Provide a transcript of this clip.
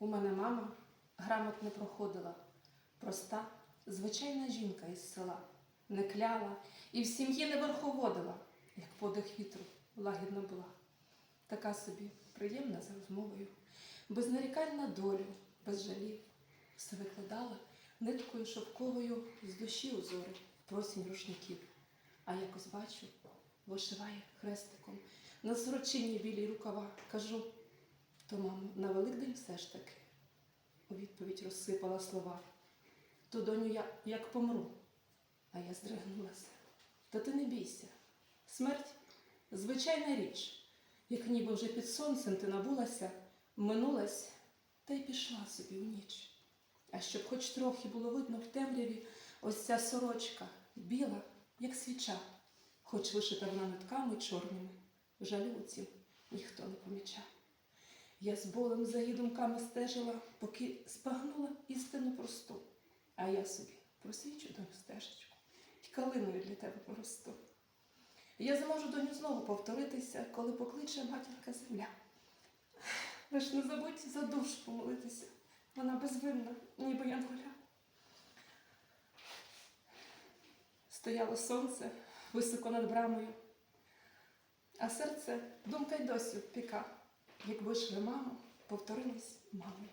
У мене мама грамот не проходила. Проста, звичайна жінка із села. Не кляла і в сім'ї не верховодила, як подих вітру лагідна була. Така собі приємна за розмовою, без нарікань на долю, без жалів. Все викладала ниткою шовковою з душі узори просінь рушників. А якось бачу, вишиває хрестиком на сорочині білій рукава. Кажу, то, мамо, на Великдень все ж таки. У відповідь розсипала слова. То, доню, я як помру. А я здригнулася. Та ти не бійся. Смерть звичайна річ, як ніби вже під сонцем ти набулася, минулась та й пішла собі в ніч. А щоб хоч трохи було видно в темряві, ось ця сорочка, біла, як свіча, хоч вишита вона нитками чорними, жалю у Я з болем за її думками стежила, поки спагнула істину просту, а я собі просвічу доню стежечку і калиною для тебе поросту. Я зможу доню знову повторитися, коли покличе матінка земля. Лиш не забудь за душу помолитися. Вона безвинна, ніби янголя. Стояло сонце високо над брамою, а серце думка й досі піка, якби ж ви, мамо, повторились мамою.